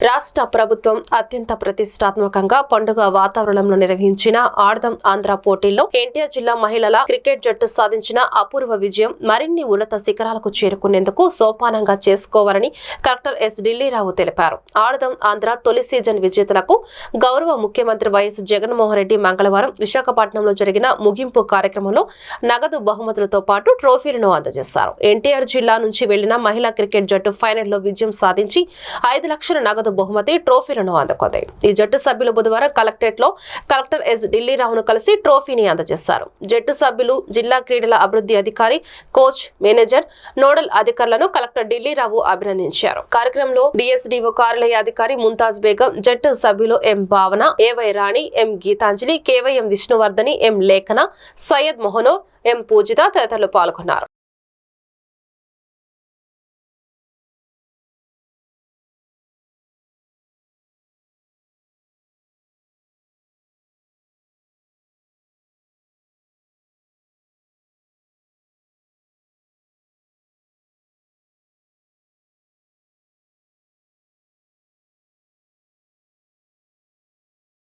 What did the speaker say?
రాష్ట్ర ప్రభుత్వం అత్యంత ప్రతిష్టాత్మకంగా పండుగ వాతావరణంలో నిర్వహించిన ఆర్దం ఆంధ్ర పోటీల్లో ఎన్టీఆర్ జిల్లా మహిళల క్రికెట్ జట్టు సాధించిన అపూర్వ విజయం మరిన్ని ఉన్నత శిఖరాలకు చేరుకునేందుకు సోపానంగా చేసుకోవాలని కలెక్టర్ ఎస్ ఢిల్లీరావు తెలిపారు. ఆడదం ఆంధ్ర తొలి సీజన్ విజేతలకు గౌరవ ముఖ్యమంత్రి వైఎస్ జగన్మోహన్ రెడ్డి మంగళవారం విశాఖపట్నంలో జరిగిన ముగింపు కార్యక్రమంలో నగదు బహుమతులతో పాటు ట్రోఫీలను అందజేశారు. ఎన్టీఆర్ జిల్లా నుంచి వెళ్ళిన మహిళా క్రికెట్ జట్టు ఫైనల్లో విజయం సాధించి ఐదు లక్షల నగదు నగదు బహుమతి ట్రోఫీలను అందుకుంది. ఈ జట్టు సభ్యులు బుధవారం కలెక్టరేట్లో కలెక్టర్ ఎస్ ఢిల్లీరావును కలిసి ట్రోఫీని అందజేశారు. జట్టు సభ్యులు జిల్లా క్రీడల అభివృద్ధి అధికారి కోచ్ మేనేజర్ నోడల్ అధికారులను కలెక్టర్ ఢిల్లీరావు అభినందించారు. కార్యక్రమంలో డిఎస్డిఓ కార్యాలయ అధికారి ముంతాజ్ బేగం జట్టు సభ్యులు ఎం భావన ఏవై రాణి ఎం గీతాంజలి కేవైఎం విష్ణువర్ధని ఎం లేఖన సయ్యద్ మొహనో ఎం పూజిత తదితరులు పాల్గొన్నారు.